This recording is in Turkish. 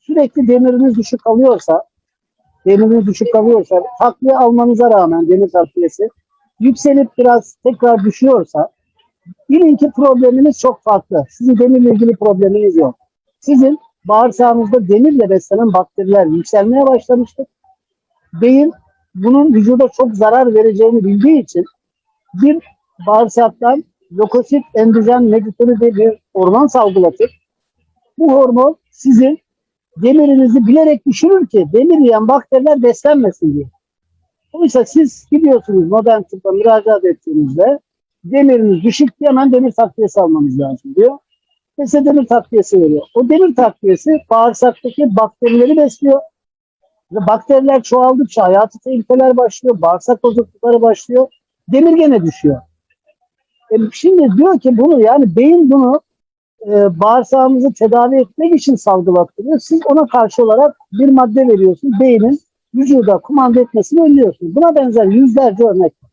sürekli demiriniz düşük kalıyorsa, demiriniz düşük kalıyorsa, takviye almanıza rağmen demir takviyesi yükselip biraz tekrar düşüyorsa, bilin ki probleminiz çok farklı. Sizin demirle ilgili probleminiz yok. Sizin bağırsağınızda demirle beslenen bakteriler yükselmeye başlamıştır. Beyin bunun vücuda çok zarar vereceğini bildiği için bir bağırsaktan lokosit endojen meditörü diye bir hormon salgılatır. Bu hormon sizin demirinizi bilerek düşürür ki demir yiyen bakteriler beslenmesin diye. Oysa siz gidiyorsunuz modern tıbba müracaat ettiğinizde demiriniz düşük diye hemen demir takviyesi almanız lazım diyor. Ve size demir takviyesi veriyor. O demir takviyesi bağırsaktaki bakterileri besliyor. Ve bakteriler çoğaldıkça hayati tehlikeler başlıyor. Bağırsak bozuklukları başlıyor. Demir gene düşüyor. E şimdi diyor ki bunu yani beyin bunu e, bağırsağımızı tedavi etmek için salgılattırıyor. Siz ona karşı olarak bir madde veriyorsunuz. Beynin vücuda kumanda etmesini önlüyorsunuz. Buna benzer yüzlerce örnek var.